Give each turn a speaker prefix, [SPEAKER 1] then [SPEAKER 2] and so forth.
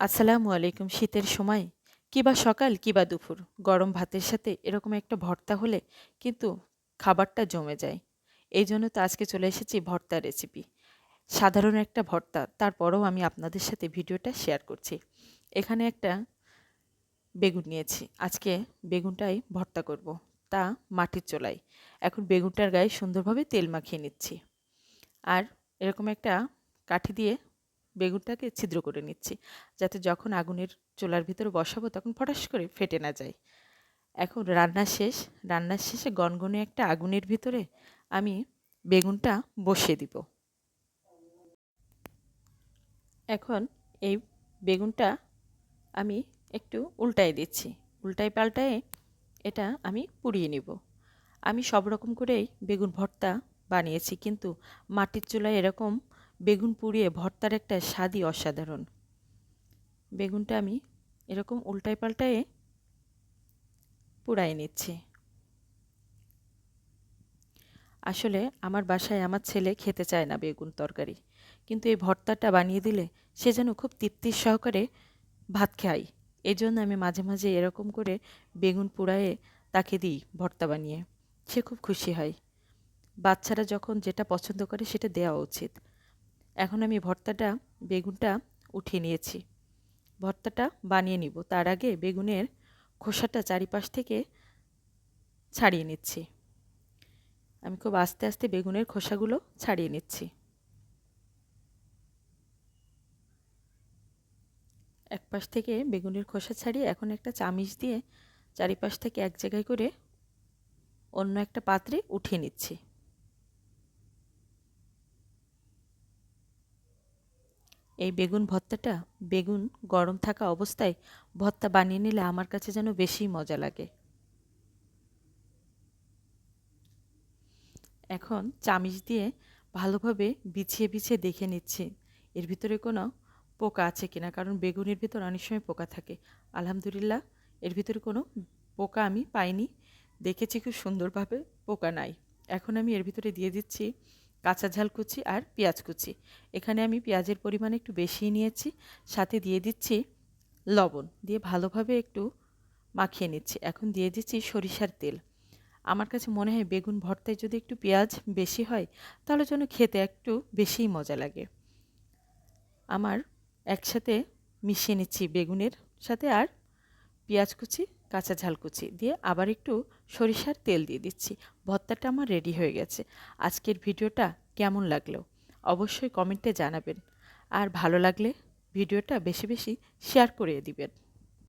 [SPEAKER 1] আসসালামু আলাইকুম, শীতের সময়। কিবা সকাল কিবা দুপুর। গরম ভাতের সাথে এরকম একটা ভর্তা হলে কিন্তু খাবারটা জমে যায়। এই জন্য তো আজকে চলে এসেছি ভর্তা রেসিপি সাধারণ একটা ভর্তা, তারপরেও আমি আপনাদের সাথে ভিডিওটা শেয়ার করছি। এখানে একটা বেগুন নিয়েছি। আজকে বেগুনটাই ভর্তা করব। তা মাটির চোলাই এখন বেগুনটার গায়ে সুন্দরভাবে তেল মাখিয়ে নিচ্ছি। আর এরকম একটা কাঠি দিয়ে বেগুনটাকে ছিদ্র করে নিচ্ছি। যাতে যখন আগুনের চুলার ভিতরে বসাবো তখন ফটাস করে ফেটে না যায়। এখন রান্না শেষ। রান্নার শেষে গনগনে একটা আগুনের ভিতরে আমি বেগুনটা বসিয়ে দিব। এখন এই বেগুনটা আমি একটু উল্টাই দিচ্ছি। উল্টাই পাল্টায় এটা আমি পুড়িয়ে নিব। আমি সব রকম করেই বেগুন ভর্তা বানিয়েছি। কিন্তু মাটির চুলায় এরকম বেগুন পুড়িয়ে ভর্তার একটা স্বাদই অসাধারণ। বেগুনটা আমি এরকম উল্টায় পাল্টায়ে পুড়াই নিচ্ছি। আসলে আমার বাসায় আমার ছেলে খেতে চায় না বেগুন তরকারি, কিন্তু এই ভর্তাটা বানিয়ে দিলে সে যেন খুব তৃপ্তির সহকারে ভাত খায়। এই জন্য আমি মাঝে মাঝে এরকম করে বেগুন পোড়ায়ে তাকে দিই ভর্তা বানিয়ে। সে খুব খুশি হয়। বাচ্চারা যখন যেটা পছন্দ করে সেটা দেওয়া উচিত। এখন আমি ভর্তাটা, বেগুনটা উঠিয়ে নিয়েছি। ভর্তাটা বানিয়ে নিব। তার আগে বেগুনের খোসাটা চারিপাশ থেকে ছাড়িয়ে নিচ্ছি। আমি খুব আস্তে আস্তে বেগুনের খোসাগুলো ছাড়িয়ে নিচ্ছি। এক পাশ থেকে বেগুনের খোসা ছাড়িয়ে এখন একটা চামিচ দিয়ে চারিপাশ থেকে এক জায়গায় করে অন্য একটা পাত্রে উঠিয়ে নিচ্ছি। এই বেগুন ভর্তাটা বেগুন গরম থাকা অবস্থায় ভর্তা বানিয়ে নিলে আমার কাছে যেন বেশি মজা লাগে। এখন চামিচ দিয়ে ভালোভাবে বিছিয়ে বিছিয়ে দেখে নিচ্ছি। এর ভিতরে কোনো পোকা আছে কিনা? কারণ বেগুনের ভিতর অনেক সময় পোকা থাকে। আলহামদুলিল্লাহ, এর ভিতরে কোনো পোকা আমি পাইনি। দেখেছি খুব সুন্দরভাবে, পোকা নাই। এখন আমি এর ভিতরে দিয়ে দিচ্ছি কাঁচা ঝাল কুচি আর পেঁয়াজ কুচি। এখানে আমি পেঁয়াজের পরিমাণ একটু বেশি নিয়েছি, সাথে দিয়ে দিচ্ছি লবণ। দিয়ে ভালোভাবে একটু মাখিয়ে নিচ্ছি। এখন দিয়ে দিচ্ছি সরিষার তেল। আমার কাছে মনে হয় বেগুন ভর্তায় যদি একটু পেঁয়াজ বেশি হয়, তাহলে যেন খেতে একটু বেশিই মজা লাগে। আমার একসাথে মিশিয়ে নিচ্ছি বেগুনের সাথে আর পেঁয়াজ কুচি কাঁচা ঝাল কুচি দিয়ে আবার একটু সরিষার তেল দিয়ে দিচ্ছি। ভর্তাটা আমার রেডি হয়ে গেছে। আজকের ভিডিওটা কেমন লাগল? অবশ্যই কমেন্টে জানাবেন। আর ভালো লাগলে ভিডিওটা বেশি বেশি শেয়ার করে দিবেন।